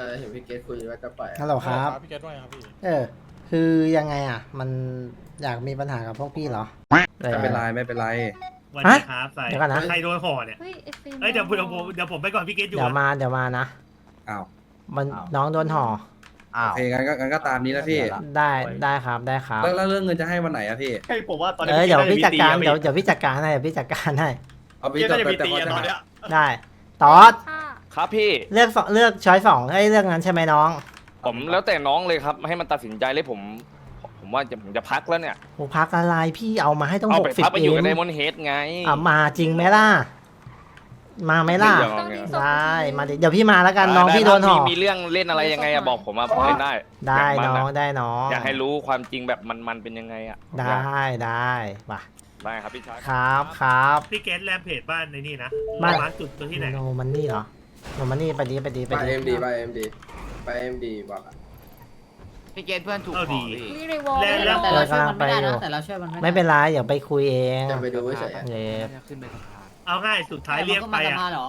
ออเห็นพี่เกตคุยว่าจะปล่อยฮัลโหลครับ พี่เกตว่าไงครับพี่ เออ คือยังไงอะ มันอยากมีปัญหากับพวกพี่เหรอ ไม่เป็นไรไม่เป็นไรวันนี้ครับใส่เดี๋ยวก่อนนะ ใครโดนห่อเนี่ย เฮ้ยไอ้ฟิล์มเอ้ยเดี๋ยวผมเดี๋ยวผมเดี๋ยวผมไปก่อนพี่เกตอยู่เดี๋ยวอะมาเดี๋ยวมานะ อ้าวมันอ้าวน้องโดนห่อ อ้าโอว เคงั้นก็งั้นก็ตามนี้นะพี่ได้ได้ครับได้ครับ แล้วแล้วเรื่องเงินจะให้วันไหนอะพี่ให้ผมว่าตอนนี้เออเดี๋ยวพี่จัดการน่เดี๋ยวจะมีเดี๋ยวพี่จัดการให้เดี๋ยวพี่จัดการให้ เอาตีพี่อะแต่น่าจะมีแต่ตีเขาอะจะตอนเนี้ยได้ ตอดค่ะ ครับพี่เลือกสองเลือกช้อยสองไอ้ยเรื่องนั้นใช่ไหมน้องผมแล้วแต่น้องเลยครับ ให้มันตัดสินใจเลยผม ผมว่าจะผมจะพักแล้วเนี่ยโอ้พักอะไรพี่เอามาให้ต้องเอาหไปกสิบพักไปเออยู่งกับไดมอนเฮดไง อะมาจริงไหมล่ะ มาไหมล่ะเดี๋ยวต้องทิ้งศพได้ทีมาดิเดี๋ยวพี่มาแล้วกันน้องได้พี่โดนห่อมีมีเรื่องเล่นอะไรยังไงอะบอกผมมาผมเล่นได้ได้อยากมันน้องอะได้น้องอยากให้รู้ความจริงแบบมันมันเป็นยังไงอะได้ได้มาได้ครับพี่ชาย ครับครับ พี่เกตแลมเพจบ้านในนี่นะบ้าน ร้านจุดตัวที่ไหน โนมันนี่เหรอ โนมันนี่ไปดีไปดีไปไปดีเอ็มดีไปเอ็มดีไปเอ็มดีบอกอะพี่เกตเพื่อนถูกเอาขดีอพี่นี่ในวอลแล้วแล้วไม่ได้แต่เราช่วยมันไม่ได้นะแต่เราช่วยมันไม่ได้ไม่เป็นไรอย่าไปคุยเองจะไปดูเฉยๆอะเย็บจะขึ้นไปสะพานเอาง่ายสุดท้ายเรียกไปมันก็มาสอะภาเหรอ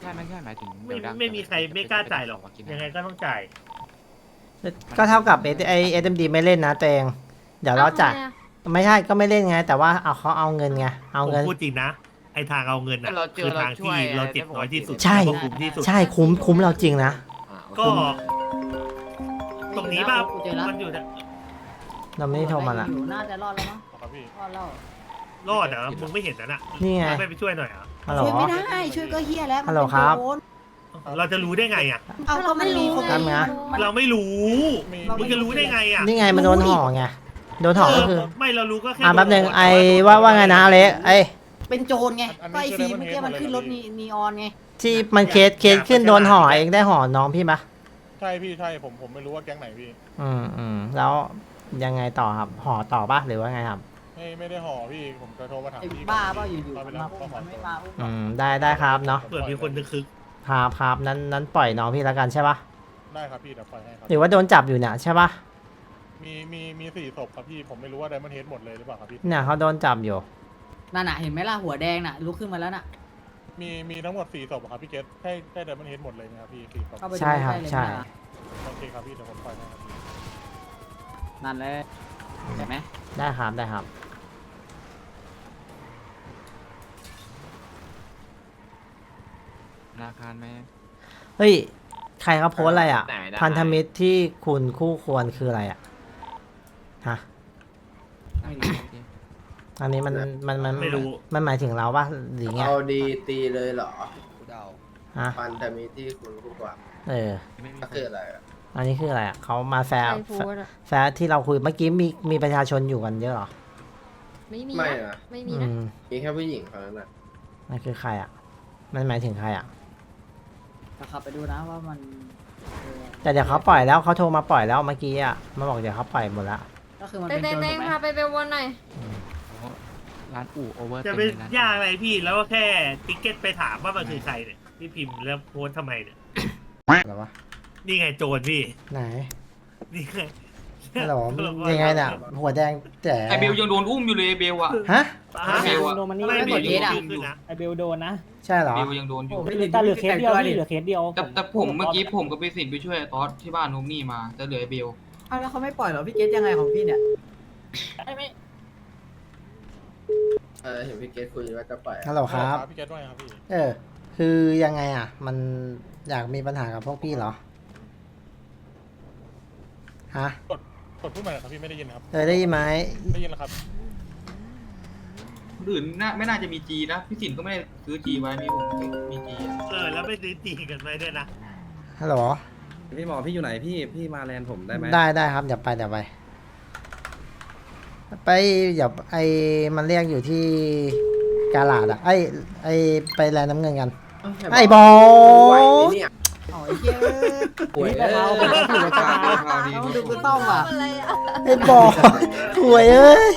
ใช่ไม่ใช่หมายถึงไม่เดี๋ยวดังไม่มีใครไม่กล้าจ่ายหรอกกินยังไงก็ต้องจ่าย ก็เท่ากับเอไอเอ็มดีไม่เล่นนะตัวเองเดี๋ยวเราจ่ายไม่ใช่ก็ไม่เล่นไง แต่ว่าเอาเขาเอาเงินไงเอาผมเงินพูดจริงนะ ไอทางเอาเงินอะเราเจคืออเราทางช่วที่ยเราเจ็บน้อยที่สุดใช่ แล้วก็คุ้มที่สุด ใช่คุ้มคุ้มเราจริงนะก็ ตรงนี้ป่ะกูเจอแล้วมันอยู่เนี่ยเราไม่ได้โทรมาละอยู่น่าจะรอดแล้วมั้งครับพี่รอดแล้วรอดเหรอมึงไม่เห็นนั่นอะนี่ไงไม่ไปช่วยหน่อยเหรอฮัลโหล ช่วยไม่ได้ช่วยก็เฮียแล้วฮัลโหลครับเราจะรู้ได้ไงอะ เอาก็มันมีคนทำไงเราไม่รู้มีมึงจะรู้ได้ไงอะนี่ไงมันโดนห่อไงโดนห่อก็คือไม่เรารู้ก็แค่อะแป๊บนึงไอ้ว่าว่าไงนะอเล็กไอ้ เป็นโจรไงก็ไอ้ฟิล์มเมื่อกี้มันขึ้นรถนีนีออนไง ที่มันเคสเคสขึ้นโดนห่อเองได้ห่อน้องพี่ปะใช่พี่ใช่ผมผมไม่รู้ว่าแก๊งไหนพี่ อืมอืมแล้วยังไงต่อครับห่อต่อปะหรือว่าไงครับ ไม่ไม่ได้ห่อพี่ผมจะโทรมาถามไอ้พี่บ้าเปล่าอยู่ๆเามัไปนแล้มาวอุ้มก็ขอมันโทไม่ษมาอุ้มอืมได้ได้ครับเนาะเผื่อมีคนนึกคึกครับครับนั้นนั้นปล่อยน้องพี่แล้วกันใช่ปะได้ครับพี่เดี๋ยวปล่อยให้ครับ หรือว่าโดนจับอยู่เนี่ยใช่ปะมีมีมีสี่ศพครับพี่ผมไม่รู้ว่าไดมอนเฮดหมดเลยหรือเปล่าครับพี่เนี่ยเขาโดนจับอยู่ นั่นน่ะเห็นไหมล่ะหัวแดงน่ะลุกขึ้นมาแล้วน่ะมีมีทั้งหมดสี่ศพอะครับพี่เกตใช่ใช่ไดมอนเฮดหมดเลยนะครับพี่สี่ศพเข้าไปดูใช่ครับได้เลยใช่ไม่ได้โอเคครับพี่เดี๋ยวผมปล่อยให้ครับพี่นั่นเลยเห็นไหมได้ครับได้ครับ ธนาคารไหม เฮ้ย ใครเขาโพสต์อะไรอะ ไหนได้ พันธมิตรที่คุณคู่ควรคืออะไรอะ ฮะ ไม่รู้ อันนี้มันมันมันไม่รู้ มันหมายถึงเราปะหรือไงเอาดีตีเลยเหรอฮะฟันแต่มีที่คุณคู่กว่าเออไม่มีก็คืออะไรอะอันนี้คืออะไรอะเขามาแฟใคร์รโพสต์อะแฟร์ที่เราคุยเมื่อกี้มีมีประชาชนอยู่กันเยอะเหรอไม่มีไม่นะนะไม่มีอืนะ มมีแค่ผู้หญิงเท่านั้นน่ะมันคือใครอะ มันหมายถึงใครอะแต่ขับไปดูนะว่ามันเออแต่เดี๋ยวเขาปล่อยแล้วเขาโทรมาปล่อยแล้วเมื่อกี้อะมาบอกเดี๋ยวเขาปล่อยหมดละก็คือมันเต้เป็นนโจรเต้ถูกไหมพาไปเบลวันหน่อย ร้านอู่โอเวอร์จะไปยากอะไรพี่แล้วก็แค่ติ๊กเก็ตไปถามว่ามันคือใครเนี่ยพี่พิมพ์แล้วโพสต์ทำไมเนี่ยอะไรวะนี่ไงโจรพี่ไหนนี่ไงฮัลโหลยังไงเนี่ยหัวแดงแต่ไอเบลยังโดนอุ้มอยู่เลยเบลอะ ฮะฮะเบลอะไม่ไม่มีกดเคสอะขึ้นนะไอเบลโดนนะใช่เหรอเบลยังโดนอยู่ แต่เหลือเคสเดียวพี่เหลือเคสเดียวแต่แต่ผมเมื่อกี้ผมกับไปสินไปช่วยตอสที่บ้านนูมนี่มาแต่เหลือไอเบล เอาแล้วเขาไม่ปล่อยเหรอพี่เกตยังไงของพี่เนี่ย เออเห็นพี่เกตคุยว่าจะปล่อยอะฮัลโหลครับ พี่เกตว่าไงครับพี่เออ คือยังไงอะ มันอยากมีปัญหากับพวกพี่เหรอ ฮะกดกดพูดใหม่หน่อยครับพี่ไม่ได้ยินครับเออได้ยินไหมได้ยินแล้วครับคนอื่นน่าไม่น่าจะมีจีนะพี่สินก็ไม่ได้ซื้อจีไว้มีผมมีจีเออแล้วไม่ซื้อตีกันไปด้วยนะฮัลโหลพี่หมอพี่อยู่ไหนพี่พี่มาแลนด์ผมได้ไหมได้ได้ครับเดี๋ยวไปเดี๋ยวไป ไปเดี๋ยวไอมันเรียกอยู่ที่กาลาดอะไอไอไปแลนด์น้ำเงินกัน ไอ้บอไหวลไหมเนี่ยอ๋อไอ้เหี้ยป่วยนี่เอก็อเอาไปเอาผิดเลยจ้าข่าวดีต้องดูกูต้องว่ะอะไรอะไอ้บอลถวยเอ้ย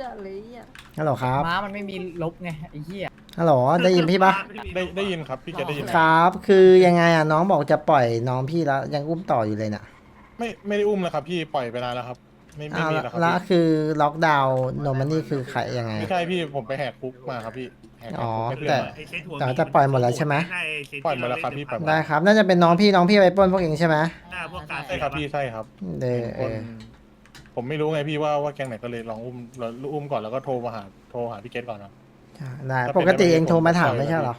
จะเลยอะฮัลโหลครับม้ามันไม่มีลบไงไอ้เหี้ยฮัลโหลได้ยินพี่ปะได้ได้ยินครับพี่เกตได้ยินครับ คือยังไงอะน้องบอกจะปล่อยน้องพี่แล้วยังอุ้มต่ออยู่เลยน่ะ ไม่ไม่ได้อุ้มเลยครับพี่ปล่อยไปนานแล้วครับ ไม่ไม่อ้าวมีแล้วแล้วครับแล้วพี่คือล็อกดาวน์โนมันนี่คือใครยังไง ไม่ใช่พี่ผมไปแหกคุกมาครับพี่แหกอ๋อคุกให้เพื่อนแต่ มา ไอ้เซตหัวแต่ว่าจะปล่อยหมดแล้วใช่ไหมใช่เซตปล่อยหมดแล้วครับพี่ปล่อยหมดได้ครับ น่าจะเป็นน้องพี่น้องพี่ไปปล้นพวกเองใช่ไหมหน้าพวกการใช่ครับพี่ใช่ครับเดอเออผมไม่รู้ไงพี่ว่าว่าแก๊งไหนก็เลยลองอุ้มแล้วอุ้มก่อนแล้วก็โทรมาหาโทรหาพี่เกตก่อนครับ ได้ถ้าเป็นปกติไปได้เองโทรมาถามผมปล่อยไม่ใช่แล้วเหรอ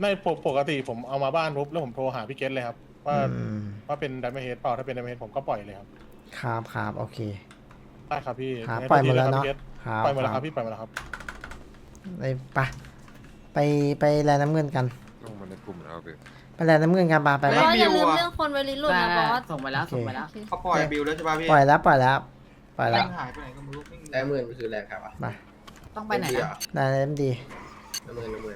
ไม่ปกปกติผมเอามาบ้านปุ๊บแล้วผมโทรหาพี่เกตเลยครับว่าอืมว่าเป็นดัมเบลเฮดเปล่าถ้าเป็นดัมเบลเฮดผมก็ปล่อยเลยครับ ครับครับโอเค ได้ครับพี่ครับงั้นปล่อยหมดแล้วพี่เนาะกตครับปล่อยหมดแล้วคครัรับบพี่ปล่อยหมดแล้วครับไปไปไปไปแลน้ำเงินกัน ลงมาในกลุ่มแล้วพี่ ไปแลน้ำเงินกันปะไปบปะอสอย่าลืมเรื่องคนไวริลุ่นได้นะบอสส่งไปแล้วโอเคส่งไปแล้วโอเคเขาปล่อยบิวแล้วใช่ป่ะพี่ปล่อยแล้วปล่อยแล้วปล่อยแล้วแม่งหายไปไหนก็ไม่รู้แม่งได้หมื่นคือแรงครับอะมาต้องไปไหนเดียนะ ได้เล่มดีน้ำหมื่นน้ำหมื่น